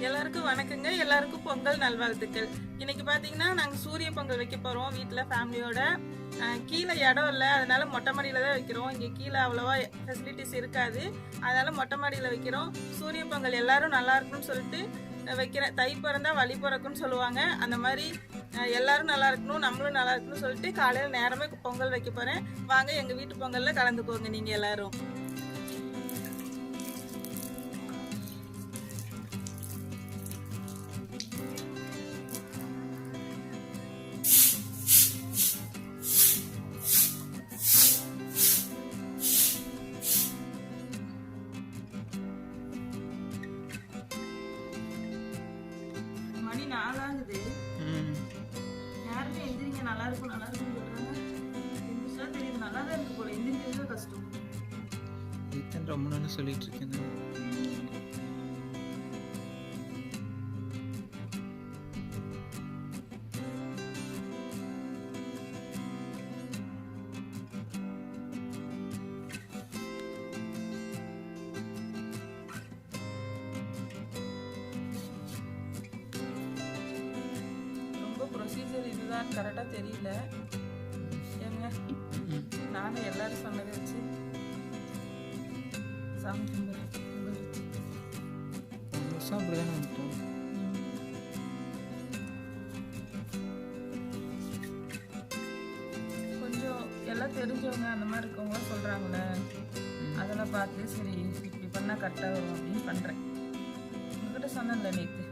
எல்லாருக்கும் வணக்கங்க. எல்லாருக்கும் பொங்கல் நல்வாழ்த்துக்கள். இன்னைக்கு பாத்தீங்கன்னா நாங்க சூரிய பொங்கல் வைக்க போறோம். வீட்டுல ஃபேமிலியோட. கீழே இடம் இல்லை. அதனால மொட்டை மாடியில தான் வைக்கிறோம். இங்க கீழே அவ்வளவா ஃபெசிலிட்டிஸ் இருக்காது. அதனால மொட்டை மாடியில வைக்கிறோம். சூரிய பொங்கல் எல்லாரும் நல்லா இருக்கணும்னு சொல்லிட்டு வைக்கிற வைக்கிறேன். தை பிறந்தா வழி பிறக்கும்னு சொல்லுவாங்க. அந்த மாதிரி எல்லாரும் நல்லா இருக்கணும். நம்மளும் நல்லா இருக்கணும்னு சொல்லிட்டு காலையில நேரமே பொங்கல் வைக்க போறேன். வாங்க எங்க வீட்டு பொங்கல்ல கலந்துக்கோங்க நீங்க எல்லாரும். மணி நாலாகுது யாருமே எந்திரிங்க நல்லா இருக்கும் நல்லா இருக்கும்னு சொல்றாங்க. தெரியுது நல்லா தான் இருக்கு போல. எந்திரிக்கிறது கஷ்டம். இத்தனை ரொம்ப நாள் சொல்லிட்டு இருக்கேன். இதுதான் கரெக்டாக தெரியல. ஏங்க. நானும் எல்லாரும் சொன்னதை வச்சு சாமி வருஷம் வந்துட்டோம். கொஞ்சம் எல்லாம் தெரிஞ்சவங்க அந்த மாதிரி இருக்கவங்க சொல்கிறாங்களே அதெல்லாம் பார்த்து சரி இப்படி பண்ணால் கரெக்டாக வரும் அப்படின்னு பண்ணுறேன் உங்ககிட்ட சொன்னேன்ல நேற்று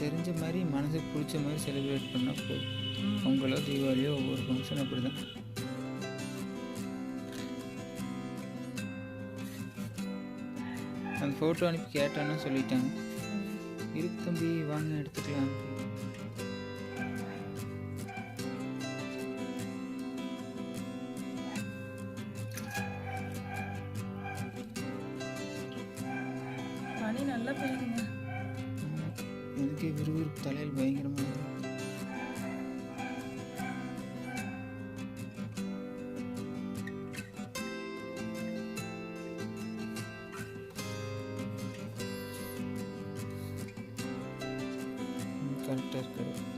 தெரிஞ்ச மாதிரி மனசுக்கு பிடிச்ச மாதிரி செலிப்ரேட் பண்ணால் போதும். பொங்கலோ தீபாவளியோ ஒவ்வொரு ஃபங்க்ஷன் அப்படி தான் அந்த ஃபோட்டோ அனுப்பி கேட்டான்னு சொல்லிட்டாங்க இருக்கு தம்பி வாங்க எடுத்துக்கலாம். ம், கரெக்டாக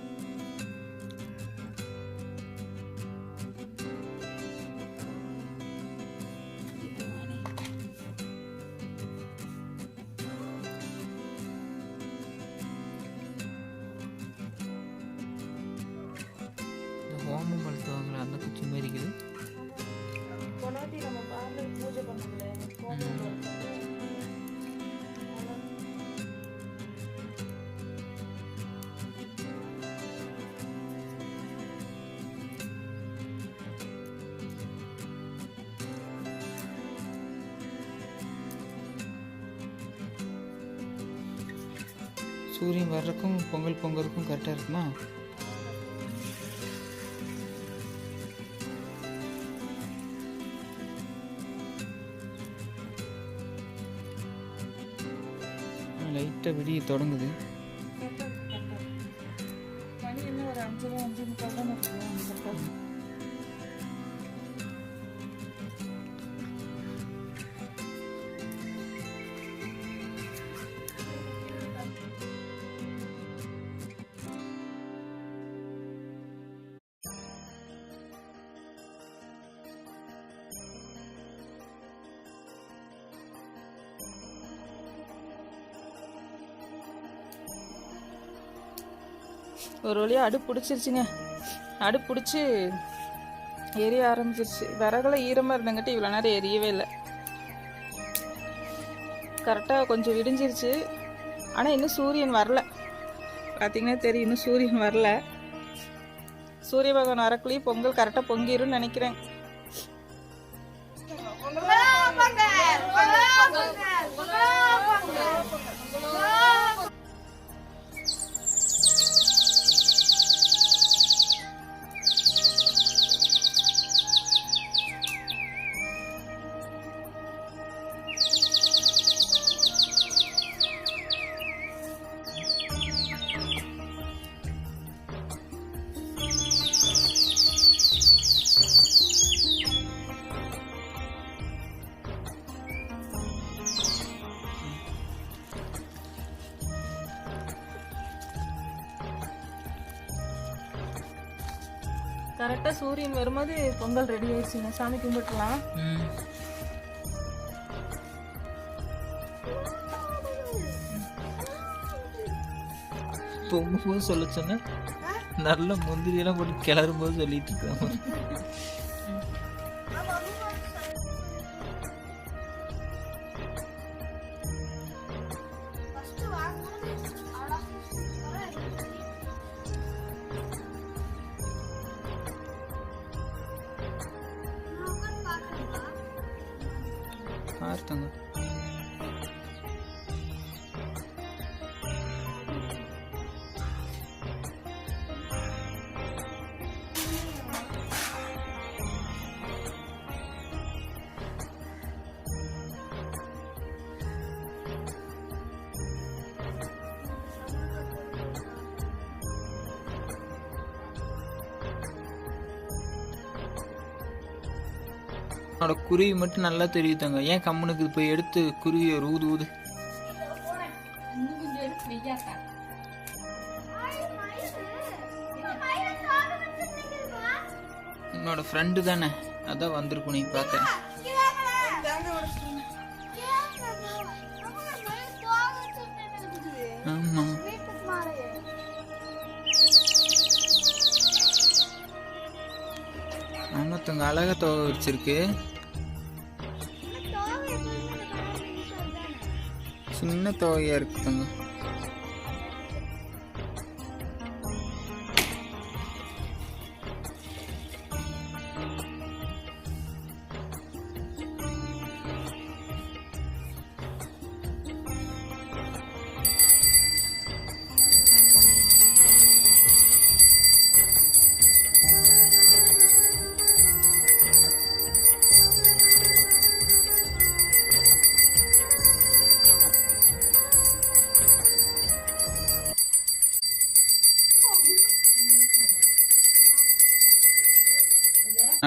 சூரியன் வர்றதுக்கும் பொங்கல் பொங்கலுக்கும் கரெக்டாக இருக்குமா? லைட்டாக விடிய தொடங்குது. மணி என்ன ஒரு அஞ்சு அஞ்சு முக்கால் தான் ஒரு வழியாக அடுப்பு பிடிச்சிருச்சுங்க. அடுப்பு பிடிச்சி எரிய ஆரம்பிச்சிருச்சு. விறகுல ஈரமாக இருந்தங்காட்டி இவ்வளோ நேரம் எரியவே இல்லை. கரெக்டாக கொஞ்சம் விடிஞ்சிருச்சு. ஆனால் இன்னும் சூரியன் வரல. பார்த்தீங்கன்னா தெரியும் இன்னும் சூரியன் வரல. சூரிய பகவான் வரக்குள்ளேயும் பொங்கல் கரெக்டாக பொங்கிரும்னு நினைக்கிறேன். கரெக்டாக சூரியன் வரும்போது பொங்கல் ரெடி ஆயிடுச்சுங்க. சாமி கும்பிட்டுலாம். ம் பொங்கும்போது சொல்ல சொன்னேன். நல்ல முந்திரியெல்லாம் போட்டு கிளறும் போது சொல்லிட்டு இருக்காங்க. Marta, né? என்னோட குருவி மட்டும் நல்லா தெரியுதுங்க. ஏன் கம்முனுக்கு போய் எடுத்து குருவியை ரூது ஊது. ஊது ஃப்ரெண்டு தானே. அதான் வந்திருக்கும் நீ பார்க்க. ஆமா. ஆமாத்தங்க அழகா தொகை வச்சிருக்கு. சின்ன தொகையாக இருக்குதுங்க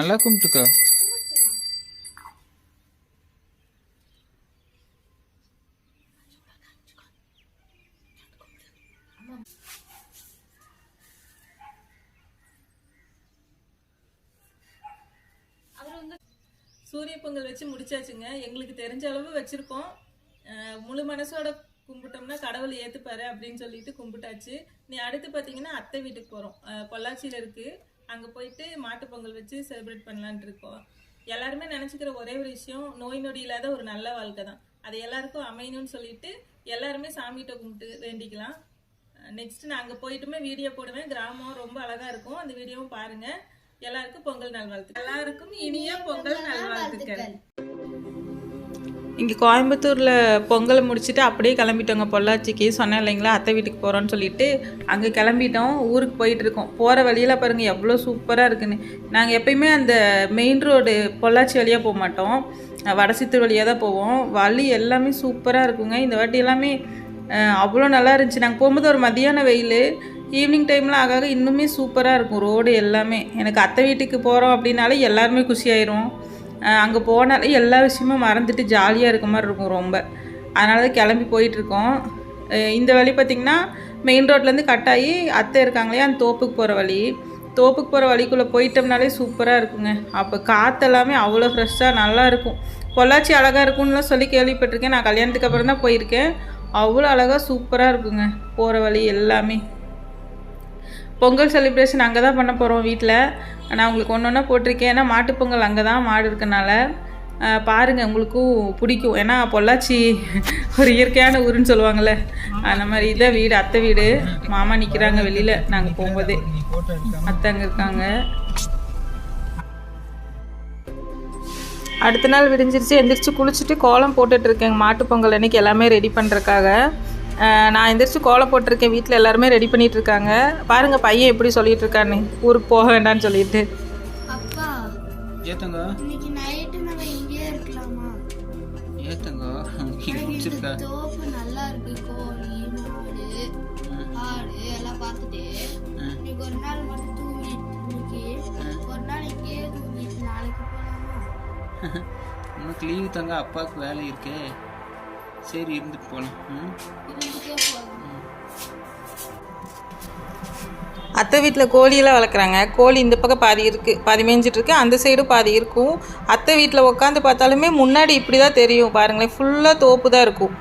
நல்லா கும்பிட்டுக்கோ. சூரிய பொங்கல் வச்சு முடிச்சாச்சுங்க. எங்களுக்கு தெரிஞ்ச அளவு வச்சிருக்கோம். அஹ் முழு மனசோட கும்பிட்டோம்னா கடவுள் ஏத்துப்பாரு அப்படின்னு சொல்லிட்டு கும்பிட்டாச்சு. நீ அடுத்து பாத்தீங்கன்னா அத்தை வீட்டுக்கு போறோம். அஹ் பொள்ளாச்சியில இருக்கு. அங்க போயிட்டு மாட்டு பொங்கல் வச்சு செலிப்ரேட் பண்ணலான் இருக்கோம். எல்லாருமே நினச்சிக்கிற ஒரே ஒரு விஷயம் நோய் நொடி இல்லாத ஒரு நல்ல வாழ்க்கை தான். அது எல்லாருக்கும் அமையணும்னு சொல்லிட்டு எல்லாருமே சாமிகிட்ட கும்பிட்டு வேண்டிக்கலாம். நெக்ஸ்ட் நான் அங்கே போயிட்டுமே வீடியோ போடுவேன். கிராமம் ரொம்ப அழகா இருக்கும். அந்த வீடியோவும் பாருங்க. எல்லாருக்கும் பொங்கல் நல்வாழ்த்துக்கள். எல்லாருக்கும் இனிய பொங்கல் நல்வாழ்த்துக்கள். இங்கே கோயம்புத்தூரில் பொங்கலை முடிச்சுட்டு அப்படியே கிளம்பிட்டோங்க பொள்ளாச்சிக்கு. சொன்னேன் இல்லைங்களா அத்தை வீட்டுக்கு போகிறோன்னு சொல்லிட்டு. அங்கே கிளம்பிட்டோம் ஊருக்கு போயிட்டுருக்கோம் போகிற வழியில் பாருங்கள் எவ்வளோ சூப்பராக இருக்குன்னு. நாங்கள் எப்பயுமே அந்த மெயின் ரோடு பொள்ளாச்சி வழியாக போக மாட்டோம். அஹ் வடசித்தூர் வழியாக தான் போவோம். வழி எல்லாமே சூப்பராக இருக்குங்க. இந்த வாட்டி எல்லாமே அவ்வளோ நல்லா இருந்துச்சு. நாங்கள் போகும்போது ஒரு மதியான வெயில். ஈவினிங் டைமில் ஆக ஆக இன்னுமே சூப்பராக இருக்கும் ரோடு எல்லாமே. எனக்கு அத்தை வீட்டுக்கு போகிறோம் அப்படின்னாலே எல்லாருமே குஷியாயிரும் அங்கே போனாலே எல்லா விஷயமும் மறந்துட்டு ஜாலியாக இருக்க மாதிரி இருக்கும் ரொம்ப. அதனால தான் கிளம்பி போயிட்டுருக்கோம். இந்த வழி பார்த்திங்கன்னா மெயின் ரோட்லேருந்து கட் ஆகி அத்தை இருக்காங்களே அந்த தோப்புக்கு போகிற வழி. தோப்புக்கு போகிற வழிக்குள்ளே போயிட்டோம்னாலே சூப்பராக இருக்குங்க. அப்போ காற்றெல்லாமே அவ்வளோ ஃப்ரெஷ்ஷாக நல்லாயிருக்கும் பொள்ளாச்சி அழகாக இருக்கும்னுலாம் சொல்லி கேள்விப்பட்டிருக்கேன். நான் கல்யாணத்துக்கு அப்புறம் தான் போயிருக்கேன். அவ்வளோ அழகாக சூப்பராக இருக்குங்க. போகிற வழி எல்லாமே. பொங்கல் செலிப்ரேஷன் அங்கே தான் பண்ண போகிறோம் வீட்டில் நான் உங்களுக்கு ஒன்று ஒன்றா போட்டிருக்கேன். ஏன்னா மாட்டுப்பொங்கல் அங்கே தான் மாடு இருக்கனால பாருங்கள் உங்களுக்கும் பிடிக்கும். ஏன்னா பொள்ளாச்சி ஒரு இயற்கையான ஊருன்னு சொல்லுவாங்கள்ல அந்த மாதிரி இதான் வீடு அத்தை வீடு. மாமா நிற்கிறாங்க வெளியில். நாங்கள் போகும்போதே. அத்தை அங்கே இருக்காங்க. அடுத்த நாள் விடிஞ்சிருச்சு எந்திரிச்சு குளிச்சுட்டு கோலம் போட்டுட்ருக்கேங்க மாட்டுப் பொங்கல் அன்னைக்கு எல்லாமே ரெடி பண்ணுறக்காக நான் எந்திரிச்சு கோலம் போட்டிருக்கேன். வீட்டில் எல்லாருமே ரெடி பண்ணிட்டு இருக்காங்க பாருங்க பையன் எப்படி சொல்லிட்டு இருக்கான்னு ஊருக்கு போக வேண்டாம்னு சொல்லிட்டு. அப்பா ஏத்தங்க? இன்னைக்கு நைட்டு நம்ம இருக்கலாமா? ஏத்தங்க தோப்பு நல்லா இருக்கு. கோழி மாடு ஆடு எல்லாம் பார்த்துட்டு. ம். இன்னைக்கு ஒரு நாள் மட்டும் தூங்கிட்டு இன்னைக்கு ஒரு நாள் இங்கேயே தூங்கிட்டு நாளைக்கு போலாமா? உனக்கு லீவு தங்க அப்பாவுக்கு வேலை இருக்கே. சரி இருந்துட்டு போனேன் அத்தை வீட்டில் கோழியெல்லாம் வளர்க்குறாங்க. கோழி இந்த பக்கம் பாதி இருக்குது பாதி மேய்ஞ்சிட்டு இருக்கு அந்த சைடும் பாதி இருக்கும். அத்தை வீட்டில் உட்காந்து பார்த்தாலுமே முன்னாடி இப்படி தான் தெரியும். பாருங்களேன் ஃபுல்லாக தோப்பு தான் இருக்கும்.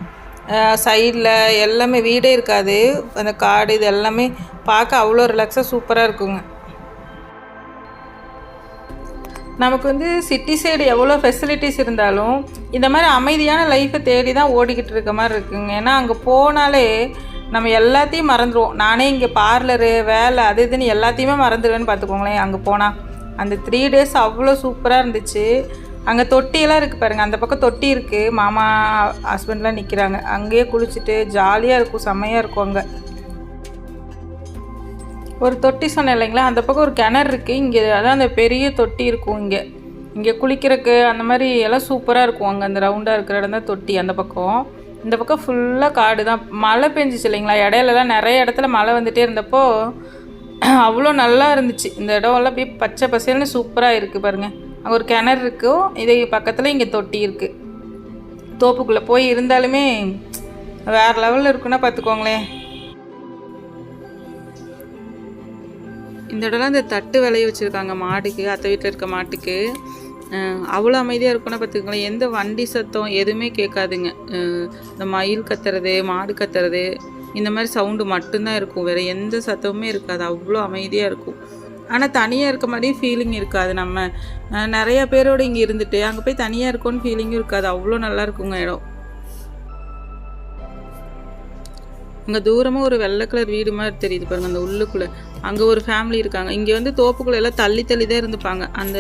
சைடில் எல்லாமே வீடே இருக்காது. அந்த காடு இது எல்லாமே பார்க்க அவ்வளோ ரிலாக்ஸாக சூப்பராக இருக்குங்க. நமக்கு வந்து சிட்டி சைடு எவ்வளோ ஃபெசிலிட்டிஸ் இருந்தாலும் இந்த மாதிரி அமைதியான லைஃப்பை தேடி தான் ஓடிக்கிட்டு இருக்க மாதிரி இருக்குங்க. ஏன்னா அங்கே போனாலே நம்ம எல்லாத்தையும் மறந்துடுவோம் நானே இங்கே பார்லரு வேலை அது இதுன்னு எல்லாத்தையுமே மறந்துடுவேன்னு பார்த்துக்கோங்களேன். அங்கே போனால் அந்த த்ரீ டேஸ் அவ்வளோ சூப்பராக இருந்துச்சு. அங்கே தொட்டியெல்லாம் இருக்குது பாருங்கள் அந்த பக்கம் தொட்டி இருக்குது மாமா ஹஸ்பண்ட்லாம் நிற்கிறாங்க அங்கேயே குளிச்சுட்டு ஜாலியாக இருக்கும். செம்மையாக இருக்கும் அங்கே. ஒரு தொட்டி சொன்னேன் இல்லைங்களா? அந்த பக்கம் ஒரு கிணறு இருக்குது இங்கே அதான் அந்த பெரிய தொட்டி இருக்கும் இங்கே. இங்கே குளிக்கிறதுக்கு அந்த மாதிரி எல்லாம் சூப்பராக இருக்கும். அங்கே அந்த ரவுண்டாக இருக்கிற இடம் தான் தொட்டி அந்த பக்கம். இந்த பக்கம் ஃபுல்லாக காடு தான். மழை பெஞ்சிச்சு இல்லைங்களா? இடையிலலாம் நிறைய இடத்துல மழை வந்துகிட்டே இருந்தப்போ அவ்வளோ நல்லா இருந்துச்சு. இந்த இடம்லாம் அப்படியே பச்சை பசேல்னு சூப்பராக இருக்குது பாருங்கள் அங்கே ஒரு கிணறு இருக்கும். இதே பக்கத்தில் இங்கே தொட்டி இருக்குது தோப்புக்குள்ளே போய் இருந்தாலுமே வேறு லெவலில் இருக்குன்னா பார்த்துக்கோங்களேன். இந்த இடம்லாம் இந்த தட்டு விளைய வச்சுருக்காங்க மாடுக்கு அத்தை வீட்டில் இருக்க மாட்டுக்கு. அவ்வளோ அமைதியாக இருக்கும்னா பார்த்துக்கோங்களேன். எந்த வண்டி சத்தம் எதுவுமே கேட்காதுங்க. இந்த மயில் கத்துறது மாடு கத்துறது இந்த மாதிரி சவுண்டு மட்டும்தான் இருக்கும். வேறு எந்த சத்தமுமே இருக்காது. அவ்வளோ அமைதியாக இருக்கும். ஆனால் தனியாக இருக்க மாதிரியும் ஃபீலிங் இருக்காது நம்ம. நிறையா பேரோடு பேரோட இங்கே இருந்துட்டு அங்கே போய் தனியாக இருக்கோன்னு ஃபீலிங்கும் இருக்காது. அவ்வளோ நல்லா இருக்குங்க இடம். அங்கே தூரமாக ஒரு வெள்ளை கலர் வீடு மாதிரி தெரியுது பாருங்க அந்த உள்ளுக்குள்ளே. அங்கே ஒரு ஃபேமிலி இருக்காங்க. இங்கே வந்து தோப்புக்குள்ள எல்லாம் தள்ளி தள்ளி தான் இருந்துப்பாங்க. அந்த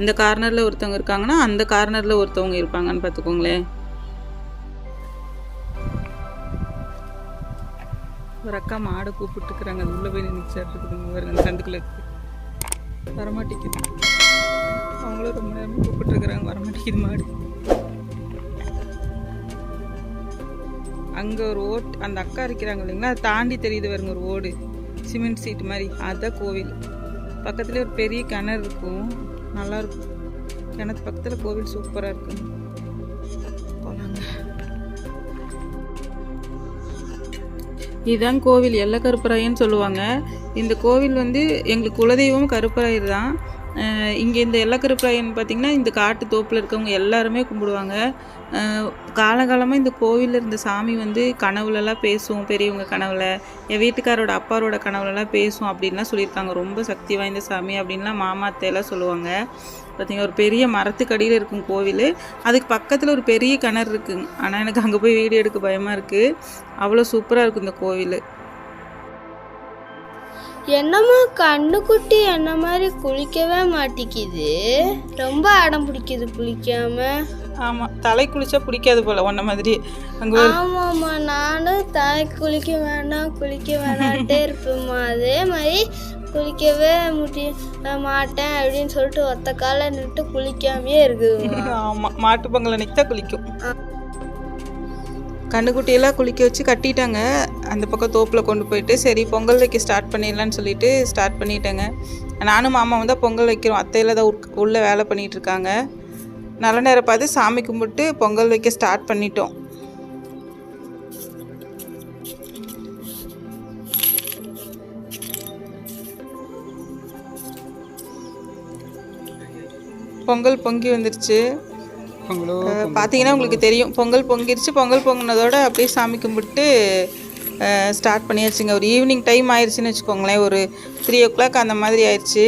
இந்த கார்னரில் ஒருத்தவங்க இருக்காங்கன்னா அந்த கார்னரில் ஒருத்தவங்க இருப்பாங்கன்னு பார்த்துக்கோங்களேன். ஒரு அக்கா மாடை கூப்பிட்டுருக்குறாங்க. அது உள்ளே போய் நினைச்சிட்டு இருக்குதுங்க பாருங்க அந்த சந்துக்குள்ள இருக்கு. வரமாட்டேங்குது. அவங்களும் ரொம்ப நேரமாக கூப்பிட்டுருக்குறாங்க. வரமாட்டேங்குது மாடு. அங்கே ஒரு ஓட் அந்த அக்கா இருக்கிறாங்க இல்லைங்களா அதை தாண்டி தெரியுது பாருங்க ஒரு ஓடு. சிமெண்ட் சீட் மாதிரி. அதுதான் கோவில். பக்கத்துலேயே ஒரு பெரிய கிணறு இருக்கும். நல்லாயிருக்கும் கிணத்து பக்கத்தில் கோவில் சூப்பராக இருக்கும் போகலாங்க இதுதான் கோவில். எல்லை கருப்பராயன்னு சொல்லுவாங்க. இந்த கோவில் வந்து எங்களுக்கு குலதெய்வம் கருப்பராயர் தான். இங்கே இந்த எல்லை கருப்பராயன் பார்த்திங்கன்னா இந்த காட்டு தோப்பில் இருக்கவங்க எல்லாருமே கும்பிடுவாங்க. காலகாலமாக இந்த கோவிலில் இருந்த சாமி வந்து கனவுலலாம் பேசும் பெரியவங்க கனவுல என் வீட்டுக்காரோட அப்பாரோட கனவுலலாம் பேசும் அப்படின்லாம் சொல்லியிருக்காங்க. ரொம்ப சக்தி வாய்ந்த சாமி அப்படின்லாம் மாமாத்தையெல்லாம் சொல்லுவாங்க. பார்த்தீங்கன்னா ஒரு பெரிய மரத்துக்கடியில் இருக்கும் கோவில். அதுக்கு பக்கத்தில் ஒரு பெரிய கிணறு இருக்குங்க ஆனால் எனக்கு அங்கே போய் வீடியோ எடுக்க பயமாக இருக்குது அவ்வளோ சூப்பராக இருக்கும் இந்த கோவில். என்னம்மா கண்ணுக்குட்டி என்ன மாதிரி குளிக்கவே மாட்டேங்குது ரொம்ப அடம் பிடிக்குது குளிக்காம. ஆமாம் தலை குளிச்சா பிடிக்காது போல் ஒன்றை மாதிரி. அங்கே ஆமாம்மா நானும் தாய் குளிக்க வேண்டாம் குளிக்க வேணான்ட்டே இருப்பேம்மா. அதே மாதிரி குளிக்கவே முடிய மாட்டேன் அப்படின்னு சொல்லிட்டு ஒத்த கால நின்று குளிக்காமையே இருக்குதும்மா. ஆமாம் மாட்டு பொங்கல் அன்னைக்கு தான் குளிக்கும் கண்ணுக்குட்டியெல்லாம் குளிக்க வச்சு கட்டிட்டாங்க. அந்த பக்கம் தோப்பில் கொண்டு போயிட்டு சரி பொங்கல் வைக்க ஸ்டார்ட் பண்ணிடலான்னு சொல்லிட்டு ஸ்டார்ட் பண்ணிட்டேங்க. நானும் மாமா தான் பொங்கல் வைக்கிறோம். அத்தையில் தான் உள்ளே வேலை பண்ணிகிட்டு இருக்காங்க. நல்ல நேரம் பார்த்து சாமி கும்பிட்டு பொங்கல் வைக்க ஸ்டார்ட் பண்ணிட்டோம். பொங்கல் பொங்கி வந்துருச்சு. பார்த்தீங்கன்னா உங்களுக்கு தெரியும். பொங்கல் பொங்கிருச்சு பொங்கல் பொங்கினதோட அப்படியே சாமி கும்பிட்டு ஸ்டார்ட் பண்ணியாச்சுங்க. ஒரு ஈவினிங் டைம் ஆயிடுச்சுன்னு வச்சுக்கோங்களேன். ஒரு த்ரீ ஓ கிளாக் அந்த மாதிரி ஆயிடுச்சு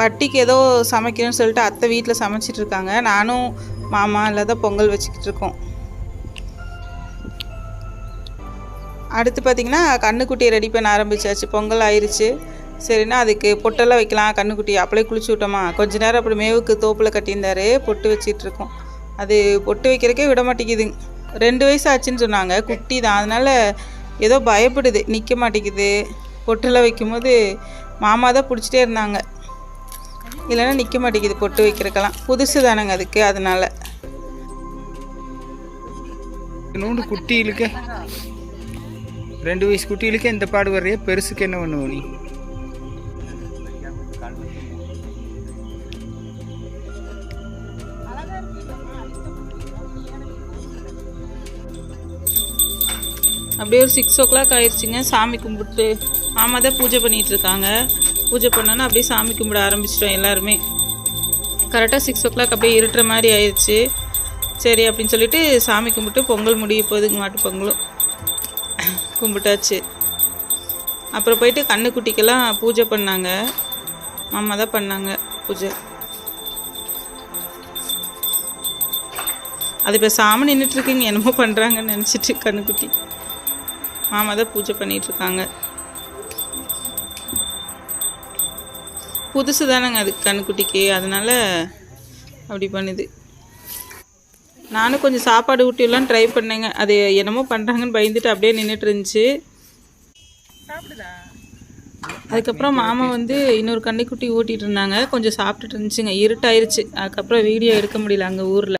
பட்டிக்கு ஏதோ சமைக்கணும்னு சொல்லிட்டு அத்தை வீட்டில் சமைச்சிட்டு இருக்காங்க. நானும் மாமா இல்லாத பொங்கல் வச்சுக்கிட்டு இருக்கோம். அடுத்து பார்த்தீங்கன்னா கண்ணுக்குட்டியை ரெடி பண்ண ஆரம்பிச்சாச்சு. பொங்கல் ஆயிருச்சு. சரின்னா அதுக்கு பொட்டெல்லாம் வைக்கலாம். கண்ணுக்குட்டி அப்படியே குளிச்சு விட்டோமா. கொஞ்ச நேரம் அப்படி மேவுக்கு தோப்பில் கட்டியிருந்தாரு. பொட்டு வச்சிட்டு இருக்கோம். அது பொட்டு வைக்கிறக்கே விட மாட்டேங்குதுங்க ரெண்டு வயசு ஆச்சுன்னு சொன்னாங்க. குட்டி தான். அதனால் ஏதோ பயப்படுது. நிற்க மாட்டேங்குது. பொட்டெல்லாம் வைக்கும்போது மாமா தான் பிடிச்சிட்டே இருந்தாங்க. இல்லைன்னா நிற்க மாட்டேங்குது பொட்டு வைக்கிறக்கெல்லாம். புதுசு தானேங்க அதுக்கு. அதனால். நூண்டு குட்டிகளுக்கு. ரெண்டு வயசு குட்டிகளுக்கு இந்த பாடு வரைய பெருசுக்கு என்ன பண்ணுவோம் நீ அப்படியே ஒரு சிக்ஸ் ஓ கிளாக் ஆயிடுச்சுங்க சாமி கும்பிட்டு ஆமாம் தான் பூஜை பண்ணிகிட்ருக்காங்க இருக்காங்க. பூஜை பண்ணோன்னா அப்படியே சாமி கும்பிட ஆரம்பிச்சிட்டோம் எல்லாருமே. கரெக்டாக சிக்ஸ் ஓ கிளாக் அப்படியே இருட்டுற மாதிரி ஆயிடுச்சு சரி அப்படின்னு சொல்லிட்டு சாமி கும்பிட்டு பொங்கல் முடிய போகுதுங்க மாட்டு பொங்கலும். கும்பிட்டாச்சு. அப்புறம் போயிட்டு கண்ணுக்குட்டிக்கெல்லாம் பூஜை பண்ணாங்க. மாமா தான் பண்ணாங்க பூஜை. அது இப்போ சாமி நின்றுட்டுருக்குங்க என்னமோ பண்ணுறாங்கன்னு நினச்சிட்டு கண்ணுக்குட்டி. மாமா தான் பூஜை பண்ணிட்டு இருக்காங்க புதுசு தானேங்க அது கண்ணுக்குட்டிக்கு. அதனால அப்படி பண்ணுது. நானும் கொஞ்சம் சாப்பாடு ஊட்டிலாம் ட்ரை பண்ணேங்க. அது என்னமோ பண்ணுறாங்கன்னு பயந்துட்டு அப்படியே நின்றுட்டு இருந்துச்சு அதுக்கப்புறம் மாமா வந்து இன்னொரு கன்னிக்குட்டி ஊட்டிட்டு இருந்தாங்க. கொஞ்சம் சாப்பிட்டுட்டு இருந்துச்சுங்க. இருட்டாயிருச்சு. அதுக்கப்புறம் வீடியோ எடுக்க முடியல அங்கே ஊரில்.